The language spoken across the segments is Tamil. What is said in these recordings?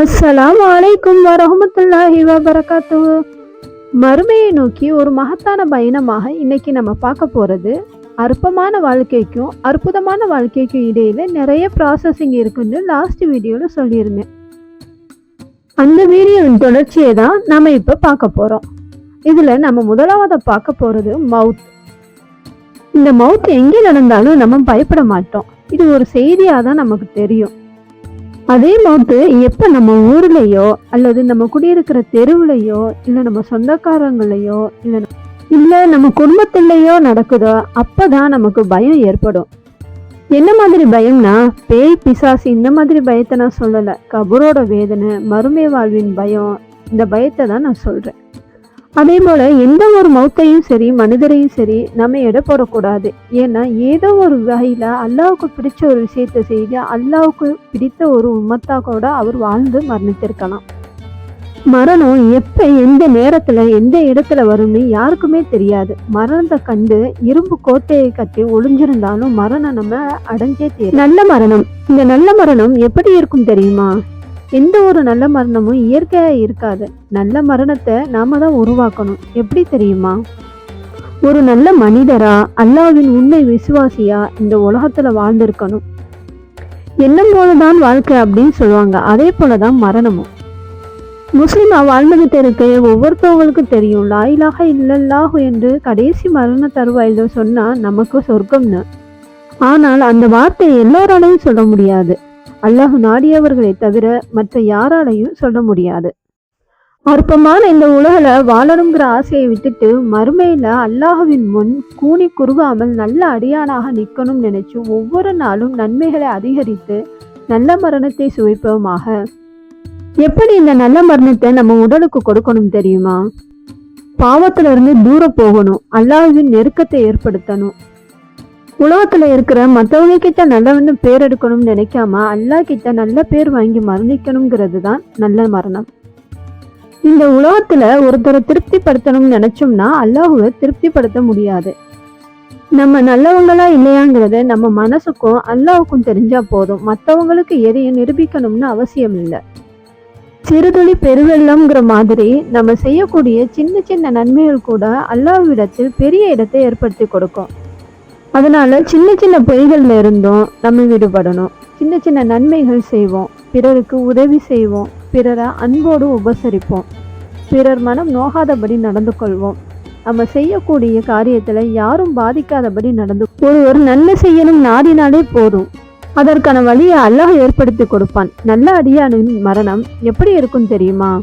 அஸ்ஸலாம் வலைக்கும் வரஹமத்துல்லாஹி வபரகாத்துஹு. மறுமையை நோக்கி ஒரு மகத்தான பயணமாக இன்னைக்கு நம்ம பார்க்க போகிறது அற்பமான வாழ்க்கைக்கும் அற்புதமான வாழ்க்கைக்கும் இடையில நிறைய ப்ராசஸிங் இருக்குன்னு லாஸ்ட் வீடியோவில் சொல்லியிருந்தேன். அந்த வீடியோவின் தொடர்ச்சியை தான் நம்ம இப்போ பார்க்க போகிறோம் இதில் நம்ம முதலாவத பார்க்க போகிறது மவுத். இந்த மவுத் எங்கே நடந்தாலும் நம்ம பயப்பட மாட்டோம். இது ஒரு செய்தியாக தான் நமக்கு தெரியும். அதே மாதிரி எப்போ நம்ம ஊர்லேயோ அல்லது நம்ம குடியிருக்கிற தெருவுலையோ இல்லை நம்ம சொந்தக்காரங்களையோ இல்லை இல்லை நம்ம குடும்பத்திலேயோ நடக்குதோ அப்போ தான் நமக்கு பயம் ஏற்படும். என்ன மாதிரி பயம்னா பேய் பிசாசு இந்த மாதிரி பயத்தை நான் சொல்லலை. கபரோட வேதனை மறுமை வாழ்வின் பயம் இந்த பயத்தை தான் நான் சொல்கிறேன் அதே போல் எந்த ஒரு மௌத்தையும் சரி மனிதரையும் சரி நம்ம எடை போடக்கூடாது. ஏன்னா ஏதோ ஒரு வகையில் அல்லாவுக்கு பிடிச்ச ஒரு விஷயத்தை செய்து அல்லாவுக்கு பிடித்த ஒரு உம்மத்தா கூட அவர் வாழ்ந்து மரணித்திருக்கலாம். மரணம் எப்போ எந்த நேரத்தில் எந்த இடத்துல வரும்னு யாருக்குமே தெரியாது. மரணத்தை கண்டு இரும்பு கோட்டையை கட்டி ஒளிஞ்சிருந்தாலும் மரணம் நம்ம அடைஞ்சே தெரியும் நல்ல மரணம். இந்த நல்ல மரணம் எப்படி இருக்கும் தெரியுமா? எந்த ஒரு நல்ல மரணமும் இயற்கையாக இருக்காது. நல்ல மரணத்தை நாம தான் உருவாக்கணும். எப்படி தெரியுமா? ஒரு நல்ல மனிதரா அல்லாவின் உண்மை விசுவாசியா இந்த உலகத்துல வாழ்ந்திருக்கணும். எண்ணம் போலதான் வாழ்க்கை அப்படின்னு சொல்லுவாங்க. அதே போலதான் மரணமும். முஸ்லிமா வாழ்ந்துகிட்டு இருக்க. ஒவ்வொருத்தவங்களுக்கும் தெரியும். லாயிலாக இல்லல்லாஹு என்று கடைசி மரண தருவாயில் சொன்னா நமக்கு சொர்க்கம்னு. ஆனால் அந்த வார்த்தையை எல்லோராலையும் சொல்ல முடியாது. அல்லாஹ் நாடியவர்களை தவிர மற்ற யாராலையும் சொல்ல முடியாது. அற்பமான இந்த உலகில் வாழணுங்கிற ஆசையை விட்டுட்டு மறுமையில் அல்லாஹுவின் முன் கூனி குறுகாமல் நல்ல அடியானாக நிற்கணும் நினைச்சு ஒவ்வொரு நாளும் நன்மைகளை அதிகரித்து நல்ல மரணத்தை சுவைப்போமாக. எப்படி இந்த நல்ல மரணத்தை நம்ம உடலுக்கு கொடுக்கணும் தெரியுமா? பாவத்திலிருந்து தூரம் போகணும் அல்லாஹுவின் நெருக்கத்தை ஏற்படுத்தணும். உலகத்தில் இருக்கிற மற்றவங்க கிட்ட நல்லவன்னு பேர் எடுக்கணும்னு நினைக்காம அல்லாஹ் கிட்ட நல்ல பேர் வாங்கி மரணிக்கணுங்கிறது தான் நல்ல மரணம். இந்த உலகத்தில் ஒருத்தரை திருப்திப்படுத்தணும்னு நினைச்சோம்னா அல்லாஹுவை திருப்திப்படுத்த முடியாது. நம்ம நல்லவங்களா இல்லையாங்கிறத நம்ம மனசுக்கும் அல்லாவுக்கும் தெரிஞ்சா போதும். மற்றவங்களுக்கு எதையும் நிரூபிக்கணும்னு அவசியம் இல்லை. சிறுதுளி பெருவெள்ளம்ங்கிற மாதிரி நம்ம செய்யக்கூடிய சின்ன சின்ன நன்மைகள் கூட அல்லாஹ்விடத்தில் பெரிய இடத்தை ஏற்படுத்தி கொடுக்கும். அதனால் சின்ன சின்ன பொய்கள்ல இருந்தும் நம்ம விடுபடணும். சின்ன சின்ன நன்மைகள் செய்வோம். பிறருக்கு உதவி செய்வோம். பிறரை அன்போடு உபசரிப்போம். பிறர் மனம் நோகாதபடி நடந்து கொள்வோம். நம்ம செய்யக்கூடிய காரியத்தில் யாரும் பாதிக்காதபடி நடந்து ஒருவர் நல்ல செய்யணும் நாடினாலே போதும். அதற்கான வழியை அல்லாஹ் ஏற்படுத்தி கொடுப்பான். நல்ல அடியானின் மரணம் எப்படி இருக்கும் தெரியுமா?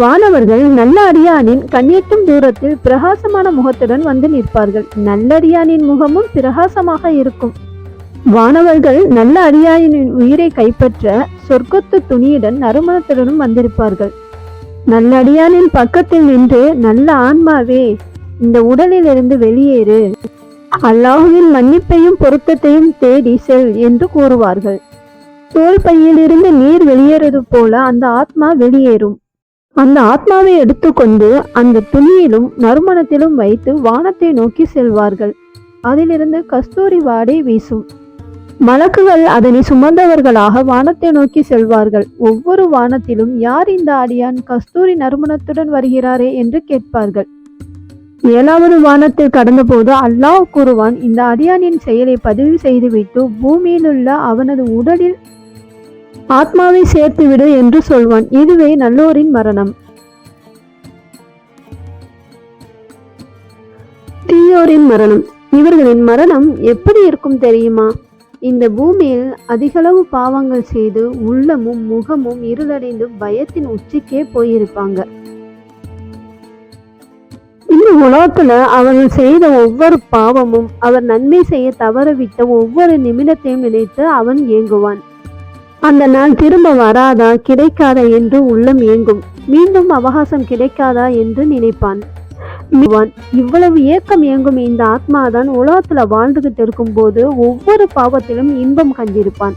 வானவர்கள் நல்ல அடியானின் கண்ணீட்டும் தூரத்தில் பிரகாசமான முகத்துடன் வந்து நிற்பார்கள். நல்லடியானின் முகமும் பிரகாசமாக இருக்கும். வானவர்கள் நல்ல அடியானின் உயிரை கைப்பற்ற சொர்க்கத்து துணியுடன் நறுமணத்துடனும் வந்திருப்பார்கள். நல்ல அடியானின் பக்கத்தில் நின்று நல்ல ஆன்மாவே இந்த உடலிலிருந்து வெளியேறு. அல்லாஹுவின் மன்னிப்பையும் பொருத்தத்தையும் தேடி செல் என்று கூறுவார்கள். தோல் பையிலிருந்து நீர் வெளியேறது போல அந்த ஆத்மா வெளியேறும். அந்த ஆத்மாவை எடுத்துக்கொண்டு அந்த துணியிலும் நறுமணத்திலும் வைத்து வானத்தை நோக்கி செல்வார்கள். அதிலிருந்து கஸ்தூரி வாடை வீசும். மலக்குகள் அதனை சுமந்தவர்களாக வானத்தை நோக்கி செல்வார்கள். ஒவ்வொரு வானத்திலும் யார் இந்த அடியான் கஸ்தூரி நறுமணத்துடன் வருகிறாரே என்று கேட்பார்கள். ஏழாவது வானத்தில் கடந்தபோது அல்லாஹ் கூறுவான் இந்த அடியானின் செயலை பதிவு செய்துவிட்டு பூமியிலுள்ள அவனது உடலில் ஆத்மாவை சேர்த்துவிடு என்று சொல்வான். இதுவே நல்லோரின் மரணம். தீயோரின் மரணம். இவர்களின் மரணம் எப்படி இருக்கும் தெரியுமா? இந்த பூமியில் அதிகளவு பாவங்கள் செய்து உள்ளமும் முகமும் இருளடைந்து பயத்தின் உச்சிக்கே போயிருப்பாங்க. இந்த உலகத்துல அவர்கள் செய்த ஒவ்வொரு பாவமும் அவர் நன்மை செய்ய தவறவிட்ட ஒவ்வொரு நிமிடத்தையும் நினைத்து அவன் ஏங்குவான். அந்த நாள் திரும்ப வராதா? கிடைக்காதா என்று உள்ளம் ஏங்கும். மீண்டும் அவகாசம் கிடைக்காதா என்று நினைப்பான். இவ்வளவு ஏக்கம் ஏங்கும் இந்த ஆத்மாதான் உலகத்துல வாழ்ந்துகிட்டு இருக்கும் போது ஒவ்வொரு பாவத்திலும் இன்பம் கண்டிருப்பான்.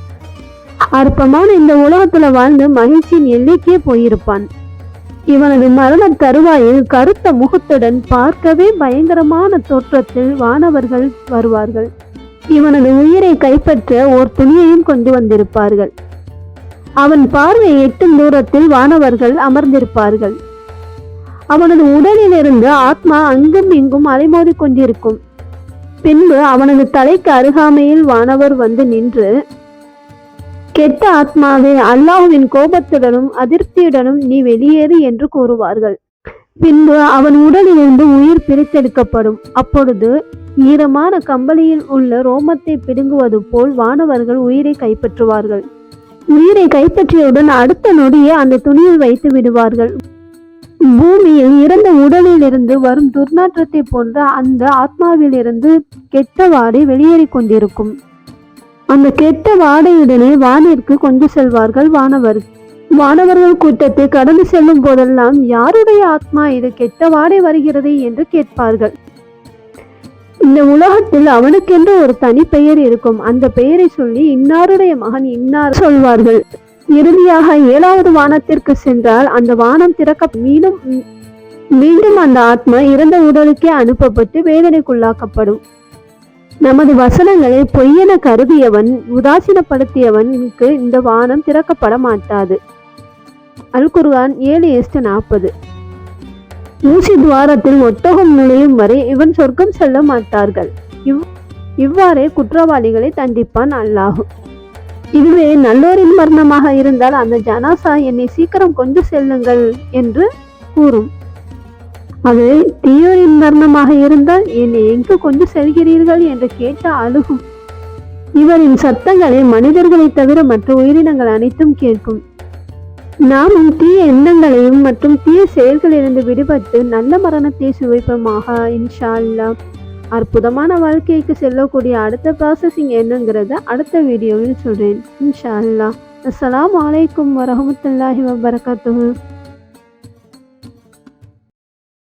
அற்பமான இந்த உலகத்துல வாழ்ந்து மகிழ்ச்சியின் எல்லைக்கே போயிருப்பான். இவனது மரண தருவாயில் கருத்த முகத்துடன் பார்க்கவே பயங்கரமான தோற்றத்தில் வானவர்கள் வருவார்கள். இவனது உயிரை கைப்பற்ற ஓர் துணியையும் கொண்டு வந்திருப்பார்கள். அவன் பார்வை எட்டும் தூரத்தில் வானவர்கள் அமர்ந்திருப்பார்கள். அவனது உடலிலிருந்து ஆத்மா அங்கும் இங்கும் அலைமோதி கொண்டிருக்கும். பின்பு அவனது தலைக்கு அருகாமையில் வானவர் வந்து நின்று கெட்ட ஆத்மாவே அல்லாஹுவின் கோபத்துடனும் அதிருப்தியுடனும் நீ வெளியேறு என்று கூறுவார்கள். பின்பு அவன் உடலிலிருந்து உயிர் பிரித்தெடுக்கப்படும். அப்பொழுது ஈரமான கம்பளியில் உள்ள ரோமத்தை பிடுங்குவது போல் வானவர்கள் உயிரை கைப்பற்றுவார்கள். உயிரை கைப்பற்றியவுடன் அடுத்த நொடியே அந்த துணியில் வைத்து விடுவார்கள். பூமியில் இறந்த உடலிலிருந்து வரும் துர்நாற்றத்தை போன்ற அந்த ஆத்மாவிலிருந்து கெட்ட வாடை வெளியேறிக் கொண்டிருக்கும். அந்த கெட்ட வாடையுடனே வானிற்கு கொண்டு செல்வார்கள் வானவர். வானவர்கள் கூட்டத்தை கடந்து செல்லும் போதெல்லாம் யாருடைய ஆத்மா இது கெட்ட வாடை வருகிறது என்று கேட்பார்கள். இந்த உலகத்தில் அவனுக்கென்று ஒரு தனி பெயர் இருக்கும். அந்த பெயரை சொல்லி இன்னாருடைய மகன் இன்னார் சொல்வார்கள். இறுதியாக ஏழாவது வானத்திற்கு சென்றால் அந்த வானம் திறக்க மீண்டும் மீண்டும் அந்த ஆத்மா இறந்த உடலுக்கே அனுப்பப்பட்டு வேதனைக்குள்ளாக்கப்படும். நமது வசனங்களை பொய்யென கருதியவன் உதாசீனப்படுத்தியவனுக்கு இந்த வானம் திறக்கப்பட மாட்டாது அல் குர்ஆன் ஏழு எஸ்டு நாற்பது. ஊசி துவாரத்தில் ஒட்டகம் நுழையும் வரை இவன் சொர்க்கம் செல்ல மாட்டார்கள். இவ் இவ்வாறே குற்றவாளிகளை தண்டிப்பான் அல்லாஹு. இதுவே நல்லோரின் மரணமாக இருந்தால் அந்த ஜனாசா என்னை சீக்கிரம் கொண்டு செல்லுங்கள் என்று கூறும். அது தீயோரின் மரணமாக இருந்தால் என்னை எங்கு கொண்டு செல்கிறீர்கள் என்று கேட்ட அழுகும். இவரின் சத்தங்களை மனிதர்களை தவிர மற்ற உயிரினங்கள் அனைத்தும் கேட்கும். நாமும் தீய எண்ணங்களையும் மற்றும் தீய செயல்களிலிருந்து விடுபட்டு நல்ல மரணத்தை சுவைப்போமாக இன்ஷா அல்லாஹ் அற்புதமான வாழ்க்கைக்கு செல்லக்கூடிய அடுத்த ப்ராசஸிங் என்னங்கிறத அடுத்த வீடியோவில் சொல்கிறேன் இன்ஷா அல்லாஹ் அஸ்லாம் வலைக்கம் வரமத்துல்லாஹி வபரகாத்து